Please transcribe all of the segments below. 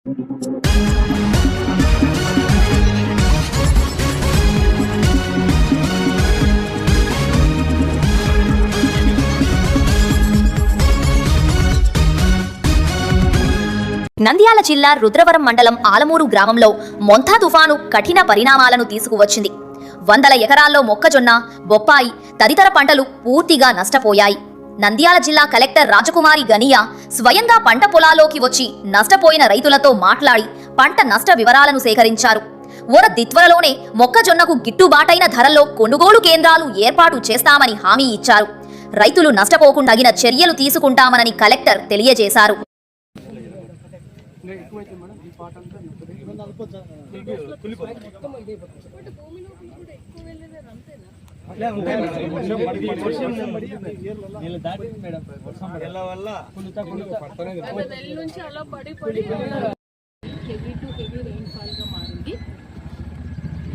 నంద్యాల జిల్లా రుద్రవరం మండలం ఆలమూరు గ్రామంలో మొంతా తుఫాను కఠిన పరిణామాలను తీసుకువచ్చింది. వందల ఎకరాల్లో మొక్కజొన్న బొప్పాయి తదితర పంటలు పూర్తిగా నష్టపోయాయి. నంద్యాల జిల్లా కలెక్టర్ రాజకుమారి గనియా స్వయంగా పంట పొలాల్లోకి వచ్చి నష్టపోయిన రైతులతో మాట్లాడి పంట నష్ట వివరాలను సేకరించారు ఓర దిత్వరలోనే మొక్కజొన్నకు గిట్టుబాటైన ధరల్లో కొనుగోలు కేంద్రాలు ఏర్పాటు చేస్తామని హామీ ఇచ్చారు రైతులు నష్టపోకుండా చర్యలు తీసుకుంటామని కలెక్టర్ తెలియజేశారు ఇంకా ఎక్కువైతే మేడం ఈ పాట అంతా నెల నుంచి అలా పడి పడి హెవీ టు హెవీ రైన్ఫాల్గా మారింది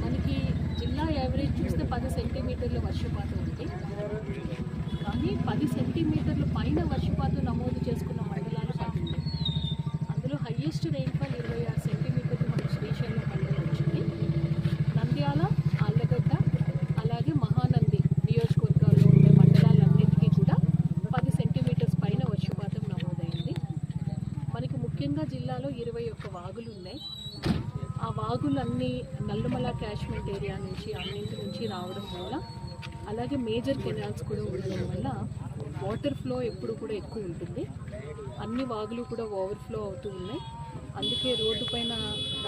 మనకి జిల్లా యావరేజ్ చూస్తే పది సెంటీమీటర్ల వర్షపాతం ఉంది. కానీ పది సెంటీమీటర్ల పైన వర్షపాతం నమోదు చేసుకున్న మండలాలు పది ఉన్నాయి అందులో హయ్యెస్ట్ రైన్ఫాల్ ఇరవై ఆరు సెంటీమీటర్లు మనకి శ్రీశైలం మండలం వచ్చింది నంద్యాల ఆళ్ళగడ్డ అలాగే మహానంది నియోజకవర్గాల్లో ఉండే మండలాలన్నింటికీ కూడా పది సెంటీమీటర్స్ పైన వర్షపాతం నమోదైంది మనకి ముఖ్యంగా జిల్లాలో ఇరవై ఒక్క వాగులు ఉన్నాయి ఆ వాగులన్నీ నల్లమల క్యాష్మెంట్ ఏరియా నుంచి అన్నింటి నుంచి రావడం వల్ల అలాగే మేజర్ కెనాల్స్ కూడా ఉండడం వల్ల వాటర్ ఫ్లో ఎప్పుడు కూడా ఎక్కువ ఉంటుంది. అన్ని వాగులు కూడా ఓవర్ఫ్లో అవుతూ ఉన్నాయి. అందుకే రోడ్డు పైన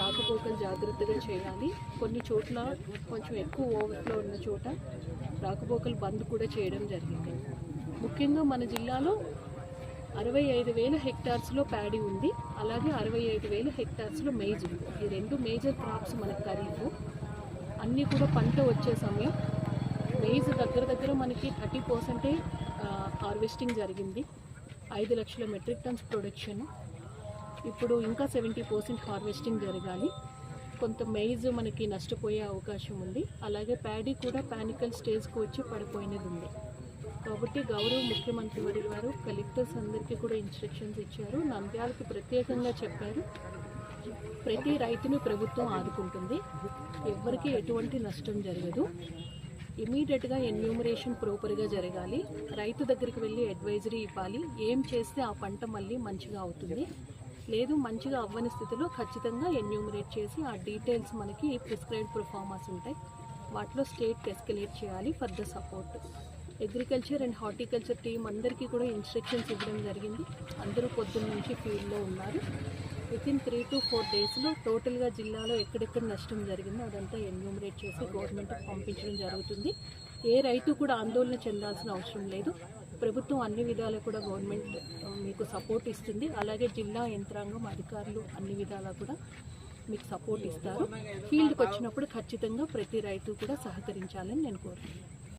రాకపోకలు జాగ్రత్తగా చేయాలి. కొన్ని చోట్ల కొంచెం ఎక్కువ ఓవర్ఫ్లో ఉన్న చోట రాకపోకలు బంద్ కూడా చేయడం జరిగింది. ముఖ్యంగా మన జిల్లాలో అరవై ఐదు వేల హెక్టార్స్లో ప్యాడీ ఉంది. అలాగే అరవై ఐదు వేల హెక్టార్స్లో మేజ్ ఉంది. ఈ రెండు మేజర్ క్రాప్స్ మనకు ఖరీఫ్. అన్నీ కూడా పంట వచ్చే సమయం. మేజ్ దగ్గర దగ్గర మనకి థర్టీ పర్సెంటే హార్వెస్టింగ్ జరిగింది. ఐదు లక్షల మెట్రిక్ టన్స్ ప్రొడక్షన్. ఇప్పుడు ఇంకా సెవెంటీ పర్సెంట్ హార్వెస్టింగ్ జరగాలి. కొంత మెయిజ్ మనకి నష్టపోయే అవకాశం ఉంది. అలాగే ప్యాడీ కూడా పానికల్ స్టేజ్కి వచ్చి పడిపోయినది ఉంది. కాబట్టి గౌరవ ముఖ్యమంత్రి వర్యుల వారు కలెక్టర్స్ అందరికీ కూడా ఇన్స్ట్రక్షన్స్ ఇచ్చారు. నంద్యాలకి ప్రత్యేకంగా చెప్పారు. ప్రతి రైతుని ప్రభుత్వం ఆదుకుంటుంది. ఎవ్వరికీ ఎటువంటి నష్టం జరగదు. ఇమీడియట్గా ఎన్యూమరేషన్ ప్రాపర్గా జరగాలి. రైతు దగ్గరికి వెళ్ళి అడ్వైజరీ ఇవ్వాలి. ఏం చేస్తే ఆ పంట మళ్ళీ మంచిగా అవుతుంది? లేదు మంచిగా అవ్వని స్థితిలో ఖచ్చితంగా ఎన్యూమరేట్ చేసి ఆ డీటెయిల్స్ మనకి ప్రిస్క్రైబ్డ్ పర్ఫార్మర్స్ ఉంటాయి. వాటిలో స్టేట్కి ఎస్కలేట్ చేయాలి for the support agriculture and horticulture team అందరికీ కూడా ఇన్స్ట్రక్షన్స్ ఇవ్వడం జరిగింది. అందరూ పొద్దున్న నుంచి ఫీల్డ్లో ఉన్నారు. With in three to four డేస్లో టోటల్గా జిల్లాలో ఎక్కడెక్కడ నష్టం జరిగిందో అదంతా ఎన్యూమరేట్ చేసి గవర్నమెంట్కి పంపించడం జరుగుతుంది. ఏ రైతు కూడా ఆందోళన చెందాల్సిన అవసరం లేదు. ప్రభుత్వం అన్ని విధాలా కూడా గవర్నమెంట్ మీకు సపోర్ట్ ఇస్తుంది. అలాగే జిల్లా యంత్రాంగం అధికారులు అన్ని విధాలా కూడా మీకు సపోర్ట్ ఇస్తారు. ఫీల్డ్కి వచ్చినప్పుడు ఖచ్చితంగా ప్రతి రైతు కూడా సహకరించాలని నేను కోరుతున్నాను